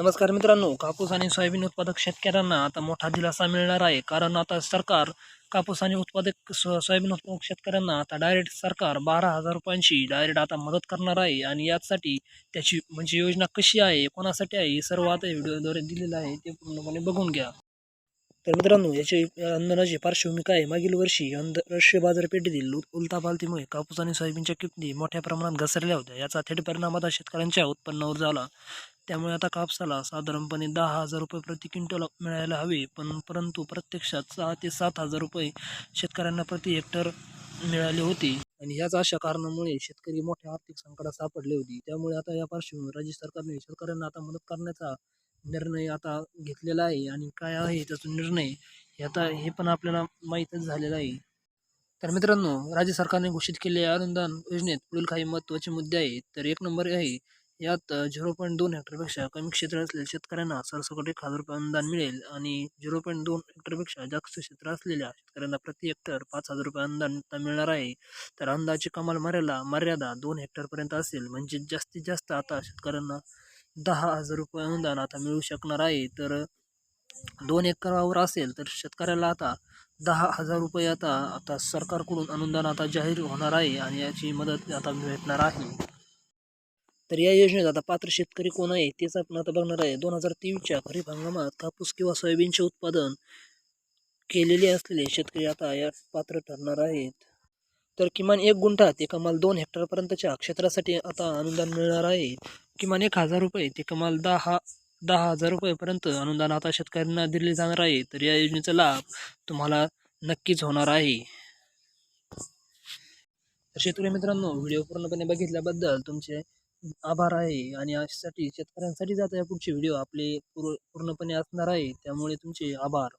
नमस्कार मित्रांनो कापूस आणि सोयाबीन उत्पादक शेतकऱ्यांना आता मोठा दिलासा मिळणार आहे. कारण आता सरकार कापूस आणि उत्पादक सोयाबीन उत्पादक शेतकऱ्यांना आता डायरेक्ट सरकार बारा हजार रुपयांची डायरेक्ट आता मदत करणार आहे. आणि यासाठी त्याची म्हणजे योजना कशी आहे कोणासाठी आहे हे सर्व आता व्हिडिओद्वारे दिलेलं आहे. ते पूर्णपणे बघून घ्या. तर मित्रांनो याची अंदाजाची पार्श्वभूमी काय आहे? मागील वर्षी आंतरराष्ट्रीय बाजारपेठेतील उलथापालतीमुळे कापूस आणि सोयाबीनच्या किमती मोठ्या प्रमाणात घसरल्या होत्या. याचा थेट परिणाम आता शेतकऱ्यांच्या उत्पन्नावर झाला. त्यामुळे आता कापसाला साधारणपणे दहा हजार रुपये प्रति क्विंटल मिळायला हवे. पण परंतु प्रत्यक्षात सहा ते सात हजार रुपये शेतकऱ्यांना प्रति हेक्टर मिळाले होते. आणि ह्याच अशा कारणामुळे शेतकरी मोठ्या आर्थिक संकटात सापडले होते. त्यामुळे आता या पार्श्वभूमीवर राज्य सरकारने शेतकऱ्यांना आता मदत करण्याचा निर्णय आता घेतलेला आहे. आणि काय आहे त्याचा निर्णय हे आता हे पण आपल्याला माहीतच झालेलं आहे. तर मित्रांनो राज्य सरकारने घोषित केलेल्या अनुदान योजनेत पुढील काही महत्त्वाचे मुद्दे आहेत. तर एक नंबर आहे यात झिरो पॉईंट दोन हेक्टरपेक्षा कमी क्षेत्र असलेल्या शेतकऱ्यांना सरसकट एक हजार रुपये अनुदान मिळेल आणि झिरो पॉईंट दोन हेक्टरपेक्षा जास्त क्षेत्र असलेल्या शेतकऱ्यांना प्रति हेक्टर पाच हजार रुपये अनुदान आता मिळणार आहे. तर अंदाजे कमाल मर्यादा मर्यादा दोन हेक्टरपर्यंत असेल. म्हणजे जास्तीत जास्त आता शेतकऱ्यांना दहा हजार रुपये अनुदान आता मिळू शकणार आहे. तर दोन एकरावर असेल तर शेतकऱ्याला आता दहा हजार रुपये आता आता सरकारकडून अनुदान आता जाहीर होणार आहे आणि याची मदत आता भेटणार आहे. तर या योजनेत आता पात्र शेतकरी कोण आहे तेच आपण आता बघणार आहे. दोन हजार तेवीसच्या खरीप हंगामात कापूस किंवा सोयाबीनचे उत्पादन केलेले असलेले शेतकरी आता या पात्र ठरणार आहेत. तर किमान एक गुंठा ते कमाल दोन हेक्टरपर्यंतच्या क्षेत्रासाठी आता अनुदान मिळणार आहे. किमान एक हजार रुपये ते कमाल दहा दहा हजार रुपयेपर्यंत अनुदान आता शेतकऱ्यांना दिले जाणार आहे. तर या योजनेचा लाभ तुम्हाला नक्कीच होणार आहे. तर शेतकरी मित्रांनो व्हिडिओ पूर्णपणे बघितल्याबद्दल तुमचे आभार आहे आणि यासाठी शेतकऱ्यांसाठी जाता या पुढचे व्हिडिओ आपले पूर पूर्णपणे असणार आहे. त्यामुळे तुमचे आभार.